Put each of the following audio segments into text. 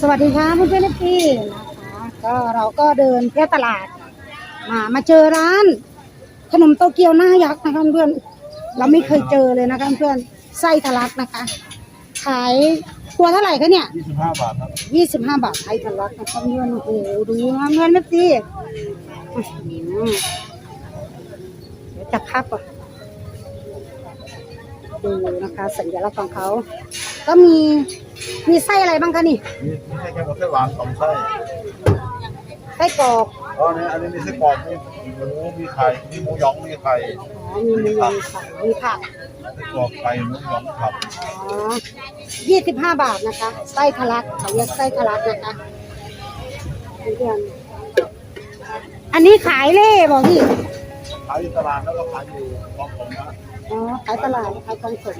สวัสดีค่ะเพื่อนๆพี่นะคะก็เราก็เดินเที่ยวตลาด มามาเจอร้าน ขนมโตเกียวหน้ายักษ์นะคะเพื่อนเราไม่เคยเจอเลยนะคะเพื่อนไส้ทะลักนะคะ ขายตัวเท่าไหร่คะเนี่ย25 บาทครับยี่สิบห้าบาทไทยทะลักนะคะเพื่อนโอ้โหดูนะเพื่อนนะพี่อื้อหือเดี๋ยวจะคับอะดูนะคะสัญลักษณ์ของเขา ก็มีมีไส้อะไรบ้างคะนี่มีมีไส้แค่หมดไส้หวานสองไส้ไส้กรอกอ๋ออันนี้อันนี้มีไส้กรอกมีหมูมีไข่มีหมูหยองมีไข่อ๋อมีมีมีผักมีผักไส้กรอกไข่หมูหยองผักอ๋อยี่สิบห้าบาทนะคะไส้ทะลักเขาเรียกไส้ทะลักนะคะเพื่อนๆอันนี้ขายเล่บอกพี่ขายอยู่ตลาดแล้วก็ขายอยู่คลองผมนะ อ๋อขายตลาดขายกองสน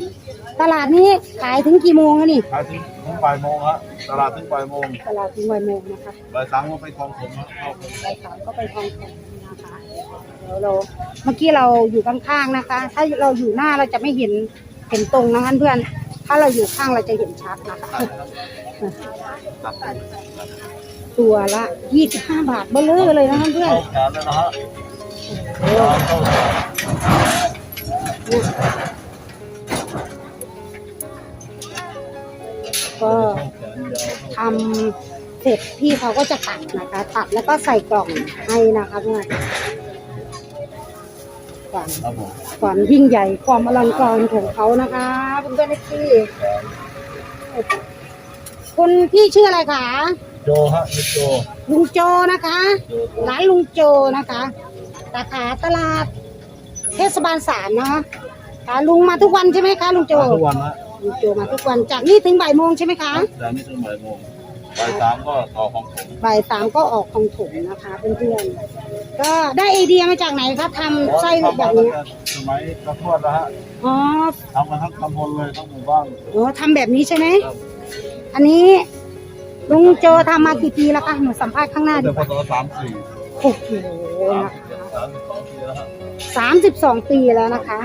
ตลาดนี้ขายถึงกี่โมงคะนี่ ขายถึงถึงบ่ายโมงฮะตลาดถึงบ่ายโมงตลาดถึงบ่ายโมงนะคะบ่ายสามก็ไปคลองผมฮะเข้าผมบ่ายสามก็ไปกองสนนะคะเดี๋ยวเราเมื่อกี้เราอยู่ข้างๆนะคะ ถ้าเราอยู่หน้าเราจะไม่เห็นเห็นตรงนะคะเพื่อน ถ้าเราอยู่ข้างเราจะเห็นชัดนะคะ ตัดตัวละยี่สิบห้าบาทเบลเลอร์เลยนะคะเพื่อนเข้าแขนแล้วนะฮะเข้าแขน ก็เข้าแขนยาวทำเสร็จพี่เขาก็จะตัดนะคะ ตัดแล้วก็ใส่กล่องให้นะคะเพื่อนก่อนครับผมความยิ่งใหญ่ความอลังการของเขานะคะเพื่อนๆที่คุณพี่ชื่ออะไรคะโจฮะนี่โจลุงโจนะคะโจโจร้านลุงโจนะคะสาขาตลาด เทศบาลสามนะคะค่ะลุงมาทุกวันใช่ไหมคะลุงโจมาทุกวันฮะลุงโจมาทุกวันจากนี่ถึงบ่ายโมงใช่ไหมคะจากนี้ถึงบ่ายโมงบ่ายสามก็ต่อของผมบ่ายสามก็ออกของถมนะคะเพื่อนๆก็ได้ไอเดียมาจากไหนคะทำไส้แบบนี้สมัยกระทวดนะฮะอ๋อทำมาทั้งตำบลเลยทั้งหมู่บ้านโอ้ทำแบบนี้ใช่ไหมครับอันนี้ลุงโจทำมากี่ปีแล้วคะหนูสัมภาษณ์ข้างหน้าดีแต่กพว่าศสามสี่โอ้โหนะคะ สามสิบสองปีแล้วนะคะ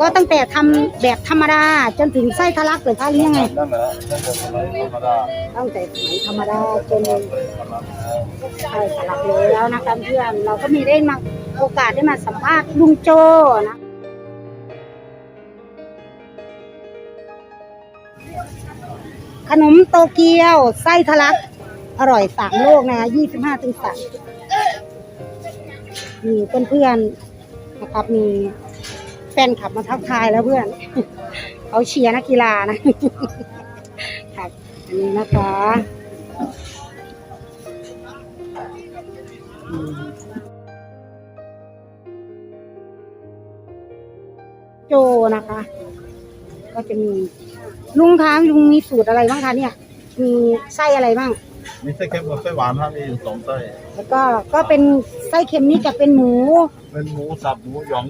ก็ตั้งแต่ทำแบบธรรมดาจนถึงไส้ทะลักเลยคะหรือยังไง นั่นแหละตั้งแต่สมัยธรรมดาตั้งแต่สมัยธรรมดาจนเลยธรรมดาแล้วไส้ทะลักเลยแล้วนะคะเพื่อนเราก็มีได้มาโอกาสได้มาสัมภาษณ์ลุงโจนะขนมโตเกียว ไส้ทะลัก อร่อยสามโลกนะยี่สิบห้าถึงสามมีเพื่อนๆ นะครับ มีแฟนขับมาทักทายแล้วเพื่อนเขาเชียร์นักกีฬานะครับอันนี้นะคะโจนะคะ ก็จะมีลุงคะลุงมีสูตรอะไรบ้างคะเนี่ย มีไส้อะไรบ้าง มีไส้เค็มกับไส้หวานฮะมีอยู่สองไส้แล้วก็ก็เป็นไส้เค็มนี่จะเป็นหมู เป็นหมูสับหมูหยอง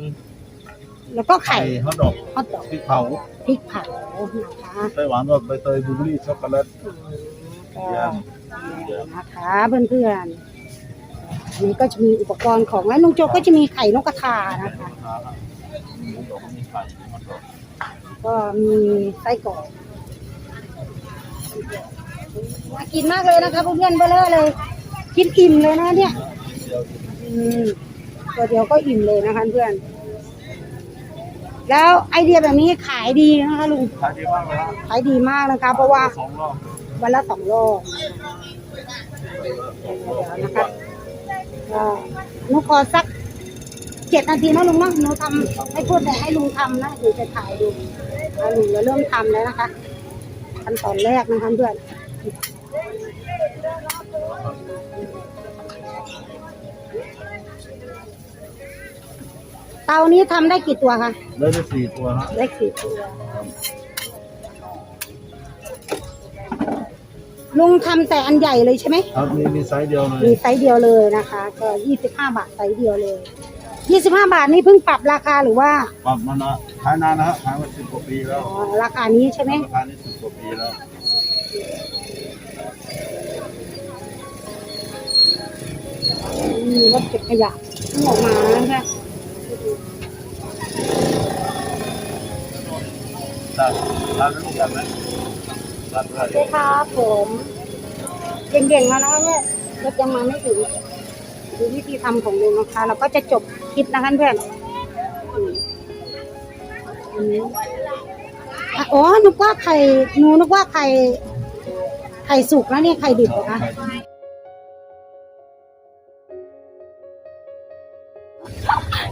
แล้วก็ไข่ฮอทดอกฮอทดอกพริกเผาพริกเผานะคะไส้หวานก็ใบเตยบลูเบอร์รี่ช็อกโกแลต ก็นะคะเพื่อนๆนี่ก็จะมีอุปกรณ์ของแล้วลุงโจก็จะมีไข่นกกระทานะคะหมูหยองมีไข่ฮอทดอก ก็มีไส้กรอก น่ากินมากเลยนะคะเพื่อนๆเบลเลอร์เลย กินอิ่มเลยนะเนี่ยเดียวอืมตัวเดียวก็อิ่มเลยนะคะเพื่อน แล้วไอเดียแบบนี้ขายดีนะคะลุงขายดีมากเลยฮะขายดีมากนะคะ เพราะว่าสองรอบวันละสองโลเดี๋ยวนะคะก็หนูขอสักเจ็ดนาทีนะลุงเนาะหนูทำให้พูดแต่ให้ลุงทำนะเดี๋ยวจะถ่ายดูอะลุงจะเริ่มทำแล้วนะคะขั้นตอนแรกนะคะเพื่อน เตานี้ทำได้กี่ตัวคะได้ได้สี่ตัวฮะได้สี่ตัวลุงทำแต่อันใหญ่เลยใช่ไหม ครับมีมีไซส์เดียวเลยมีไซส์เดียวเลยนะคะ ก็ยี่สิบห้าบาทไซส์เดียวเลยยี่สิบห้าบาทนี่เพิ่งปรับราคาหรือว่าปรับมานะขายนานนะฮะขายมาสิบกว่าปีแล้วอ๋อราคานี้ใช่ไหมราคานี้สิบกว่าปีแล้ว มีรถเก็บขยะเพิ่งออกมานะคะได้ได้เป็นลูกกันไหมได้ได้สวัสดีครับผมเด่งๆแล้วนะคะเพื่อนรถยังมาไม่ถึงดูวิธีทำของลุงนะคะ เราก็จะจบคลิปนะคะเพื่อนอืมอันนี้อะอ๋อนึกว่าไข่หนูนึกว่าไข่ไข่สุกแล้วเนี่ยไข่ดิบเหรอคะ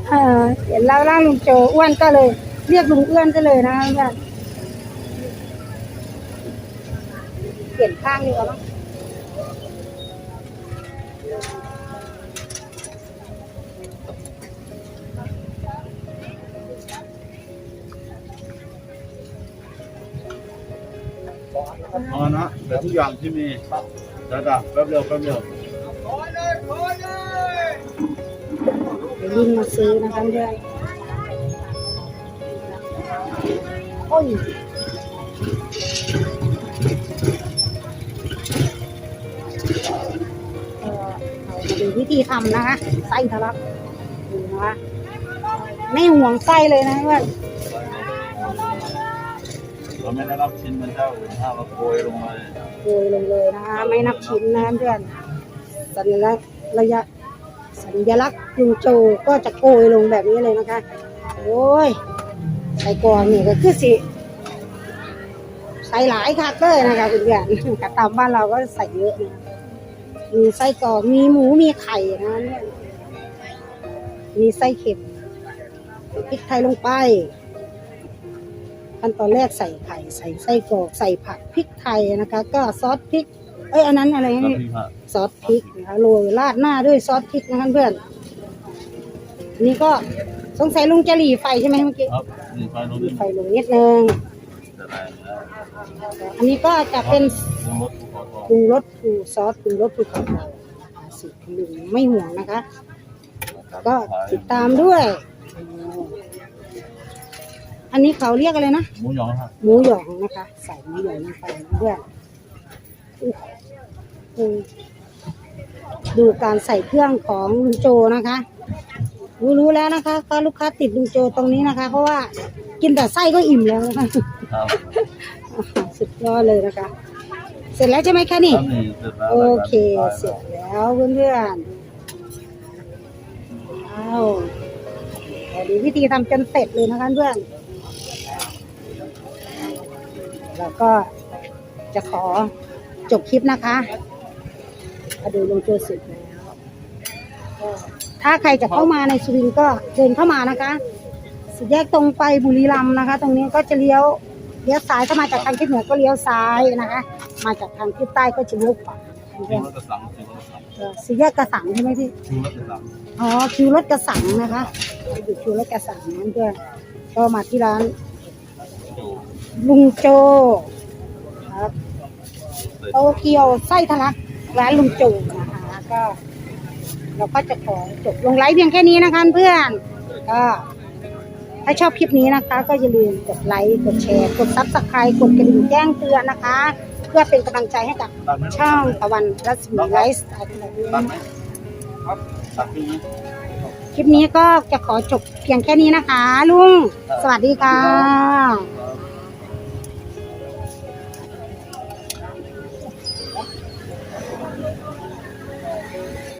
เออเห็นแล้วร่างลุงโจอ้วนก็เลย เรียกลุงอ้วนก็เลยนะคะเพื่อนเปลี่ยนข้างดีกว่ามั้งเอนะแต่ทุกอย่างที่มีเดี๋ยวๆแป๊บเดียวแป๊บเดียว ยววิ่งมาซื้อนะคะเพื่อนโอ้ยเอ่อเรามาดูวิธีทำนะคะไส้ทะลักดูนะคะไม่ห่วงไส้เลยนะเพื่อนเราไม่ได้รับชิ้นมันเจ้าอื่นถ้าเราโกยลงมาโรยลงเลยนะคะ ไม่นับชิ้นนะเพื่อนสัญลักษณ์ระยะ สัญลักษณ์ลุงโจก็จะโกยลงแบบนี้เลยนะคะ โอ้ยใส่กองนี่ก็คือสิใส่หลายคักเลยนะคะเพื่อนๆกระตามบ้านเราก็ใส่เยอะนะมีไส้กรอกมีหมูมีไข่นะเนี่ยมีไส้เค็มพริกไทยลงไปขั้นตอนแรกใส่ไข่ใส่ไส้กรอกใส่ผักพริกไทยนะคะ ก็ซอสพริก เอ้ยอันนั้นอะไรนี่ ซอสพริกนะคะโรยราดหน้าด้วยซอสพริกนะคะเพื่อนอันนี่ก็สงสัยลุงจะหลีไฟใช่ไหมเมื่อกี้ครับนี่ไฟลงหลีนิดไฟลงนิดนึงจะได้แล้วอันนี้ก็จะเป็นปรุงรสภูเขาทองปรุงรสผูซอสปรุงรสภูเขาไฟสิลุงไม่ห่วงนะคะ ก็ติดตามด้วย อันนี้เขาเรียกอะไรนะ หมูหยองฮะหมูหยองนะคะ ใส่หมูหยองลงไปด้วยอุ๊ยอืม ดูการใส่เครื่องของลุงโจนะคะ รู้รู้แล้วนะคะก็ลูกค้าติดลุงโจตรงนี้นะคะ เพราะว่ากินแต่ไส้ก็อิ่มแล้วนะคะครับสุดยอดเลยนะคะ เสร็จแล้วใช่ไหมคะนี่ครับนี่เสร็จแล้วโอเค เสร็จแล้วเพื่อนๆว้าวเดี๋ยวดูวิธีทำจนเสร็จเลยนะคะเพื่อนแล้วก็จะขอจบคลิปนะคะ มาดูลงตัวเสร็จแล้วก็ถ้าใครจะเข้ามาในสุรินทร์ก็เดินเข้ามานะคะสุดแยกตรงไปบุรีรัมย์นะคะ ตรงนี้ก็จะเลี้ยวเลี้ยวซ้ายถ้ามาจากทางทิศเหนือก็เลี้ยวซ้ายนะคะ มาจากทางทิศใต้ก็จะเลี้ยวขวาชิมรสกระสังชิมรสกระสังเออสี่แยกกระสังใช่ไหมพี่ชิมรสกระสังอ๋อคิวรถกระสังนะคะอยู่คิวรถกระสังนั่นเพื่อนก็มาที่ร้านจูลุงโจครับโตเกียวไส้ทะลัก ร้านลุงโจนะคะก็ เราก็จะขอจบลงไลฟ์เพียงแค่นี้นะคะเพื่อนก็ถ้าชอบคลิปนี้นะคะ ก็อย่าลืมกดไลค์กดแชร์กดซับสไครต์กดกระดิ่งแจ้งเตือนนะคะ เพื่อเป็นกำลังใจให้กับตัดไหมช่องตะวันรัศมีไลฟ์สไตล์ของเราด้วยตัดนะไหมครับตัดที่นี้คลิปนี้ก็จะขอจบเพียงแค่นี้นะคะ ลุง สวัสดีค่ะ